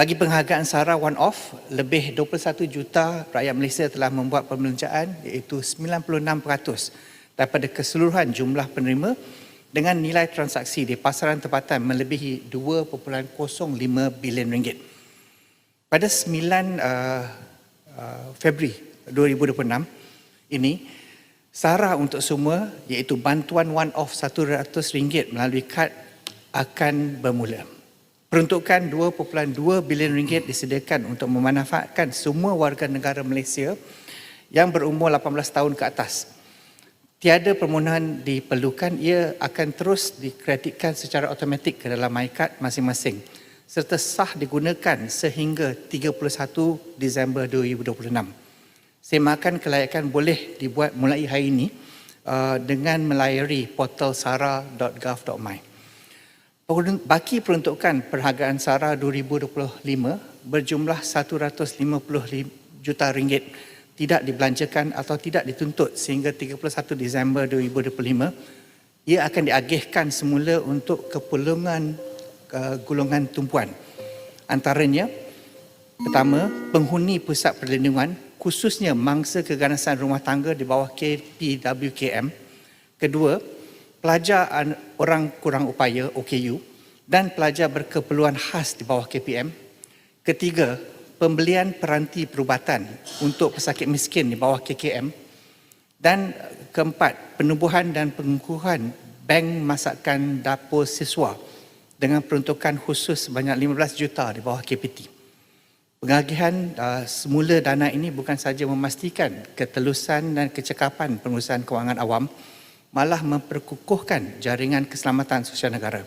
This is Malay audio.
Bagi penghargaan SARA one-off, lebih 21 juta rakyat Malaysia telah membuat pembelanjaan iaitu 96% daripada keseluruhan jumlah penerima dengan nilai transaksi di pasaran tempatan melebihi 2.05 bilion ringgit. Pada 9 uh, uh, Februari 2026 ini, SARA untuk semua iaitu bantuan one-off RM100 melalui kad akan bermula. Peruntukan 2.2 bilion ringgit disediakan untuk memanfaatkan semua warga negara Malaysia yang berumur 18 tahun ke atas. Tiada permohonan diperlukan, ia akan terus dikreditkan secara automatik ke dalam MyCard masing-masing serta sah digunakan sehingga 31 Disember 2026. Semakan kelayakan boleh dibuat mulai hari ini uh, dengan melayari portal sara.gov.my. Baki peruntukan perhargaan SARA 2025 berjumlah 150 juta ringgit tidak dibelanjakan atau tidak dituntut sehingga 31 Disember 2025 ia akan diagihkan semula untuk keperluan uh, golongan tumpuan. Antaranya pertama penghuni pusat perlindungan khususnya mangsa keganasan rumah tangga di bawah KPWKM kedua pelajar orang kurang upaya OKU dan pelajar berkeperluan khas di bawah KPM. Ketiga, pembelian peranti perubatan untuk pesakit miskin di bawah KKM. Dan keempat, penubuhan dan pengukuhan bank masakan dapur siswa dengan peruntukan khusus sebanyak 15 juta di bawah KPT. Pengagihan uh, semula dana ini bukan sahaja memastikan ketelusan dan kecekapan pengurusan kewangan awam, malah memperkukuhkan jaringan keselamatan sosial negara.